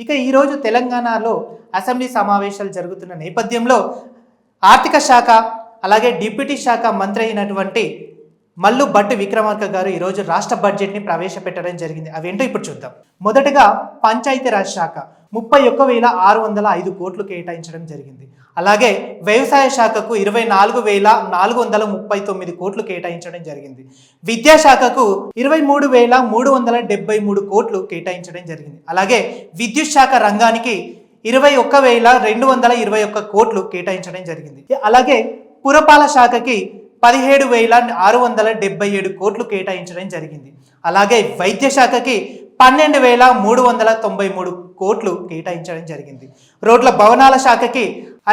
ఇక ఈరోజు తెలంగాణలో అసెంబ్లీ సమావేశాలు జరుగుతున్న నేపథ్యంలో ఆర్థిక శాఖ అలాగే డిప్యూటీ శాఖ మంత్రి అయినటువంటి మల్లు భట్ విక్రమార్క గారు ఈరోజు రాష్ట్ర బడ్జెట్ని ప్రవేశపెట్టడం జరిగింది. అవేంటో ఇప్పుడు చూద్దాం. మొదటగా పంచాయతీరాజ్ శాఖ. ముప్పై ఒక్క వేల ఆరు వందల ఐదు కోట్లు కేటాయించడం జరిగింది. అలాగే వ్యవసాయ శాఖకు ఇరవై నాలుగు వేల నాలుగు వందల ముప్పై తొమ్మిది కోట్లు కేటాయించడం జరిగింది. విద్యాశాఖకు ఇరవై మూడు వేల మూడు వందల డెబ్బై మూడు కోట్లు కేటాయించడం జరిగింది. అలాగే విద్యుత్ శాఖ రంగానికి ఇరవై ఒక్క వేల రెండు వందల ఇరవై ఒక్క కోట్లు కేటాయించడం జరిగింది. అలాగే పురపాల శాఖకి పదిహేడు వేల ఆరు వందల డెబ్బై ఏడు కోట్లు కేటాయించడం జరిగింది. అలాగే వైద్య శాఖకి పన్నెండు వేల మూడు వందల తొంభై మూడు కోట్లు కేటాయించడం జరిగింది. రోడ్ల భవనాల శాఖకి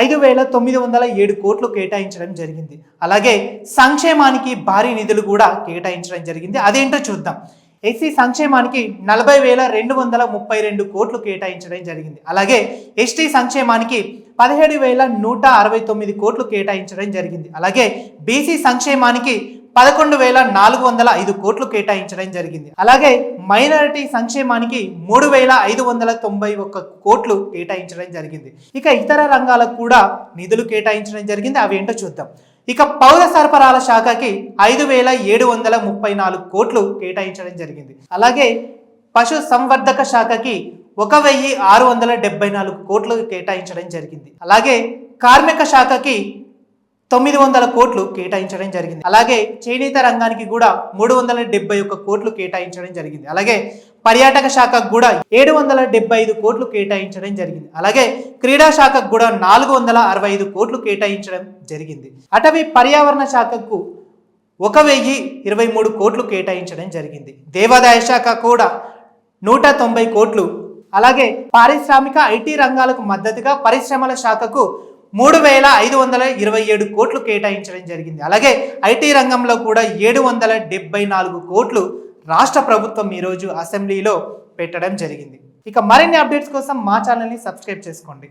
ఐదు వేల తొమ్మిది వందల ఏడు కోట్లు కేటాయించడం జరిగింది. అలాగే సంక్షేమానికి భారీ నిధులు కూడా కేటాయించడం జరిగింది. అదేంటో చూద్దాం. ఎస్సీ సంక్షేమానికి నలభై వేల రెండు వందల ముప్పై రెండు కోట్లు కేటాయించడం జరిగింది. అలాగే ఎస్టీ సంక్షేమానికి పదిహేడు వేల నూట అరవై తొమ్మిది కోట్లు కేటాయించడం జరిగింది. అలాగే బీసీ సంక్షేమానికి పదకొండు వేల నాలుగు వందల ఐదు కోట్లు కేటాయించడం జరిగింది. అలాగే మైనారిటీ సంక్షేమానికి మూడు వేల ఐదు వందల తొంభై ఒక్క కోట్లు కేటాయించడం జరిగింది. ఇక ఇతర రంగాలకు కూడా నిధులు కేటాయించడం జరిగింది. అవి ఏంటో చూద్దాం. ఇక పౌర సరఫరాల శాఖకి ఐదు వేల ఏడు వందల ముప్పై నాలుగు కోట్లు కేటాయించడం జరిగింది. అలాగే పశు సంవర్ధక శాఖకి ఒక వెయ్యి ఆరు వందల డెబ్బై నాలుగు కోట్లు కేటాయించడం జరిగింది. అలాగే కార్మిక శాఖకి తొమ్మిది వందల కోట్లు కేటాయించడం జరిగింది. అలాగే చేనేత రంగానికి కూడా మూడు వందల డెబ్బై ఒక్క కోట్లు కేటాయించడం జరిగింది. అలాగే పర్యాటక శాఖకు కూడా ఏడు వందల డెబ్బై ఐదు కోట్లు కేటాయించడం జరిగింది. అలాగే క్రీడా శాఖకు కూడా నాలుగు వందల అరవై ఐదు కోట్లు కేటాయించడం జరిగింది. అటవీ పర్యావరణ శాఖకు ఒక వెయ్యి ఇరవై మూడు కోట్లు కేటాయించడం జరిగింది. దేవాదాయ శాఖ కూడా నూట తొంభై కోట్లు అలాగే పారిశ్రామిక ఐటీ రంగాలకు మద్దతుగా పరిశ్రమల శాఖకు మూడు వేల ఐదు వందల ఇరవై ఏడు కోట్లు కేటాయించడం జరిగింది. అలాగే ఐటీ రంగంలో కూడా ఏడు వందల డెబ్బై నాలుగు కోట్లు రాష్ట్ర ప్రభుత్వం ఈరోజు అసెంబ్లీలో పెట్టడం జరిగింది. ఇక మరిన్ని అప్డేట్స్ కోసం మా ఛానల్ని సబ్స్క్రైబ్ చేసుకోండి.